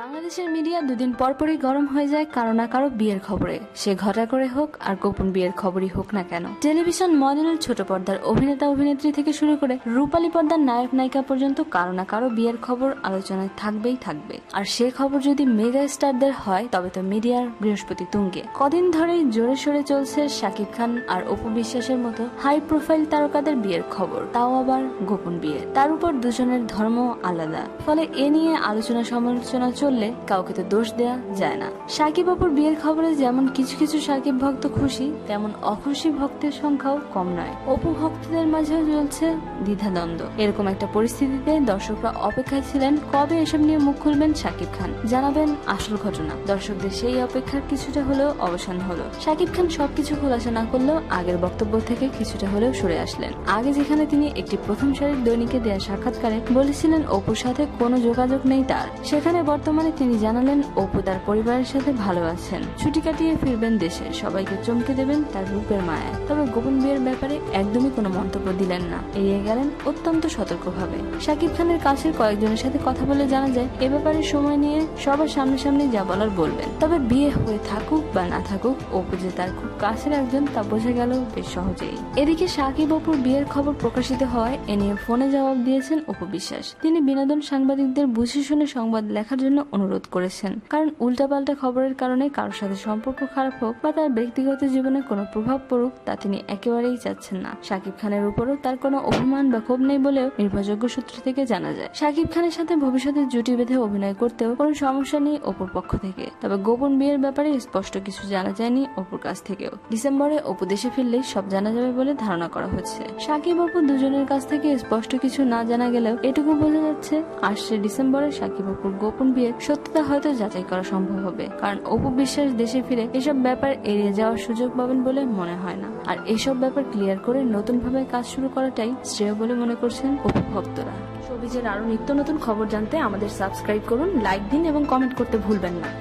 বাংলাদেশের মিডিয়া দুদিন পরপরই গরম হয়ে যায় কারও না কারও বিয়ের খবরে। সে ঘটা করে হোক আর গোপন বিয়ের খবরই হোক না কেন। টেলিভিশন মডেল ছোট পর্দার অভিনেতা অভিনেত্রী থেকে শুরু করে রূপালী পর্দার নায়ক নায়িকা পর্যন্ত কারও না কারও বিয়ের খবর আলোচনায় থাকবেই থাকবে। আর সে খবর যদি মেগা স্টারদের হয়, তবে তো মিডিয়ার বৃহস্পতি তুঙ্গে। কদিন ধরেই জোরে সোরে চলছে শাকিব খান আর অপু বিশ্বাসের মতো হাই প্রোফাইল তারকাদের বিয়ের খবর। তাও আবার গোপন বিয়ে। তার উপর দুজনের ধর্ম আলাদা। ফলে এ নিয়ে আলোচনা সমালোচনা চললে কাউকে তো দোষ দেয়া যায় না। সাকিব অপুর বিয়ের খবরে যেমন কিছু কিছু সাকিব ভক্ত খুশি, তেমন অখুশি ভক্তের সংখ্যাও কম নয়। অপু ভক্তদের মাঝেও চলছে দ্বিধাদ্বন্দ্ব। এরকম একটা পরিস্থিতিতে দর্শকরা অপেক্ষায় ছিলেন, কবে এসব নিয়ে মুখ খুলবেন সাকিব খান? জানাবেন আসল ঘটনা। দর্শকদের সেই অপেক্ষার কিছুটা হলেও অবসান হলো। সাকিব খান সবকিছু খোলাসা না করলেও আগের বক্তব্য থেকে কিছুটা হলেও সরে আসলেন। আগে যেখানে তিনি একটি প্রথম সারির দৈনিকে দেয়া সাক্ষাৎকারে বলেছিলেন, অপুর সাথে কোনো যোগাযোগ নেই তার। সেখানে বর্তমানে তিনি জানালেন, অপু তার পরিবারের সাথে ভালো আছেন। ছুটি কাটিয়ে ফিরবেন দেশে। সবাইকে চমকে দেবেন তার রূপের মায়া তবে গোপন বিয়ের ব্যাপারে একদমই কোনো মন্তব্য দিলেন না। এড়িয়ে গেলেন অত্যন্ত সতর্কভাবে। শাকিব খানের কাছের কয়েকজনের সাথে কথা বলে জানা যায়, এ ব্যাপারে সময় নিয়ে সবার সামনাসামনি যা বলার বলবেন। তবে বিয়ে হয়ে থাকুক বা না থাকুক, অপু যে তার খুব কাছের একজন তা বোঝা গেল বেশ সহজেই। এদিকে শাকিব অপুর বিয়ের খবর প্রকাশিত হওয়ায় এ নিয়ে ফোনে জবাব দিয়েছেন অপু বিশ্বাস। তিনি বিনোদন সাংবাদিকদের বুঝে শুনে সংবাদ লেখার জন্য অনুরোধ করেছেন। কারণ উল্টাপাল্টা খবরের কারণে কারোর সাথে সম্পর্ক খারাপ হোক বা তার ব্যক্তিগত জীবনে কোনো প্রভাব পড়ুক, তা তিনি একেবারেই চাচ্ছেন না। শাকিব খানের উপরও তার কোনো অভিমান বা ক্ষোভ নেই বলেও নির্ভরযোগ্য সূত্র থেকে জানা যায়। শাকিব খানের সাথে ভবিষ্যতে জুটি বেঁধে অভিনয় করতেও কোনো সমস্যা নেই অপুর পক্ষ থেকে। তবে গোপন বিয়ের ব্যাপারে স্পষ্ট কিছু জানা যায়নি অপুর কাছ থেকেও। ডিসেম্বরে অপু দেশে ফিরলেই সব জানা যাবে বলে ধারণা করা হচ্ছে। সাকিব অপু দুজনের কাছ থেকে স্পষ্ট কিছু না জানা গেলেও এটুকু বোঝা যাচ্ছে আসছে ডিসেম্বরে সাকিব অপুর গোপন বিয়ের সত্যতা হয়তো যাচাই করা সম্ভব হবে। কারণ অপু বিশ্বাস দেশে ফিরে এসব ব্যাপার এড়িয়ে যাওয়ার সুযোগ পাবেন বলে মনে হয় না। আর এসব ব্যাপার ক্লিয়ার করে নতুন ভাবে কাজ শুরু করাটাই শ্রেয় বলে মনে করছেন অপু ভক্তরা। সবিজের আরও নিত্য নতুন খবর জানতে আমাদের সাবস্ক্রাইব করুন লাইক দিন এবং কমেন্ট করতে ভুলবেন না।